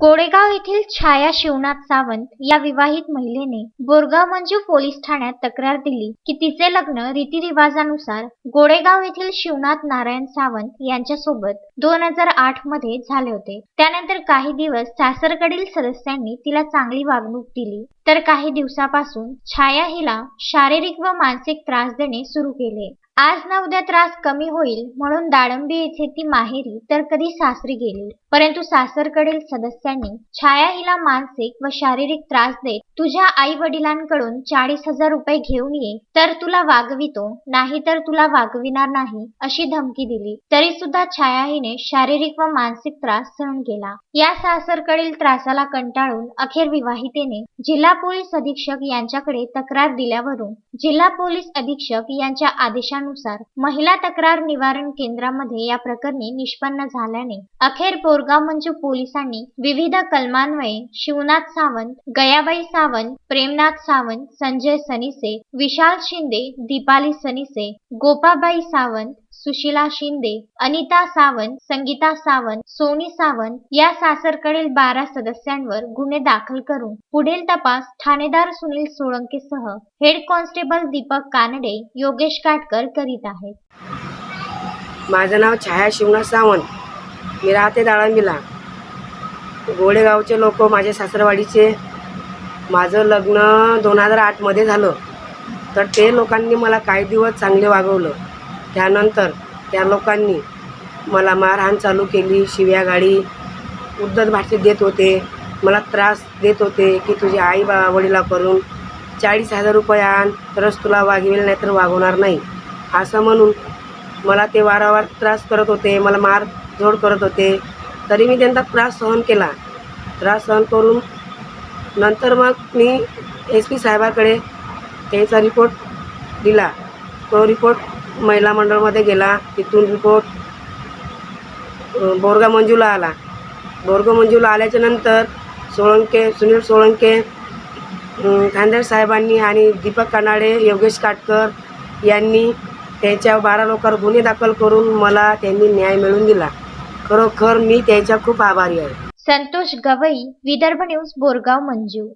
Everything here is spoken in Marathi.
गोडेगाव येथील छाया शिवनाथ सावंत या विवाहित महिलेने बोरगाव मंजू पोलीस ठाण्यात तक्रार दिली की तिचे लग्न रीतिरिवाजानुसार गोडेगाव येथील शिवनाथ नारायण सावंत यांच्यासोबत दोन हजार आठमध्ये झाले होते. त्यानंतर काही दिवस सासरकडील सदस्यांनी तिला चांगली वागणूक दिली. तर काही दिवसापासून छाया हिला शारीरिक व मानसिक त्रास देणे सुरू केले. आज ना उद्या त्रास कमी होईल म्हणून दाळंबी येथे ती माहेरी तर कधी सासरी गेली. परंतु सासरकडील सदस्यांनी छाया हिला मानसिक व शारीरिक त्रास देत तुझ्या आई वडिलांकडून चाळीस हजार रुपये घेऊन ये तर तुला वागवितो नाही तर तुला वागविणार नाही अशी धमकी दिली. तरी सुद्धा छाया हिने शारीरिक व मानसिक त्रास सहन केला. या सासरकडील त्रासाला कंटाळून अखेर विवाहितेने जिल्हा पोलीस अधीक्षक यांच्याकडे तक्रार दिल्यावरून जिल्हा पोलीस अधीक्षक यांच्या आदेशानुसार महिला तक्रार निवारण केंद्रामध्ये या प्रकरणी निष्पन्न झाल्याने अखेर बोरगाव मंजू पोलिसांनी विविध कलमान्वये शिवनाथ सावंत गयाबाई सावंत प्रेमनाथ सावंत संजय सनिसे विशाल शिंदे दीपाली सनिसे गोपाबाई सावंत सुशीला शिंदे अनिता सावंत संगीता सावंत सोनी सावंत या सासरकडील बारा सदस्यांवर गुन्हे दाखल करून पुढील तपास ठाणेदार सुनील सोळंकेसह हेड कॉन्स्टेबल दीपक कानडे योगेश काटकर करीत आहेत. माझं नाव छाया शिवना सावंत. मी राहते दाळंबीला. गोडेगावचे लोक माझे सासरवाडीचे. माझं लग्न दोन हजार आठमध्ये झालं. तर ते लोकांनी मला काही दिवस चांगले वागवलं. त्यानंतर त्या लोकांनी मला मारहाण चालू केली. शिव्या गाडी उद्धत भाषेत देत होते. मला त्रास देत होते की तुझ्या आई बा वडिला करून चाळीस हजार रुपये आण तरच तुला वागवेल नाही तर वागवणार नाही. असं म्हणून मला ते वारंवार त्रास करत होते. मला मार जोड करत होते. तरी मी त्यांचा त्रास सहन केला. त्रास सहन करून नंतर मग मी एस पी साहेबाकडे त्याचा रिपोर्ट दिला. तो रिपोर्ट महिला मंडळमध्ये गेला तिथून रिपोर्ट बोरगा मंजूला आला. बोरगा मंजूला आल्याच्यानंतर सोळंके सुनील सोळंके अ, खांदेर साहेबांनी आणि दीपक कानाडे योगेश काटकर यांनी त्यांच्या बारा लोकांवर गुन्हे दाखल करून मला त्यांनी न्याय मिळवून दिला. खरोखर मी त्यांच्या खूप आभारी आहे. संतोष गवई विदर्भ न्यूज बोरगाव मंजू.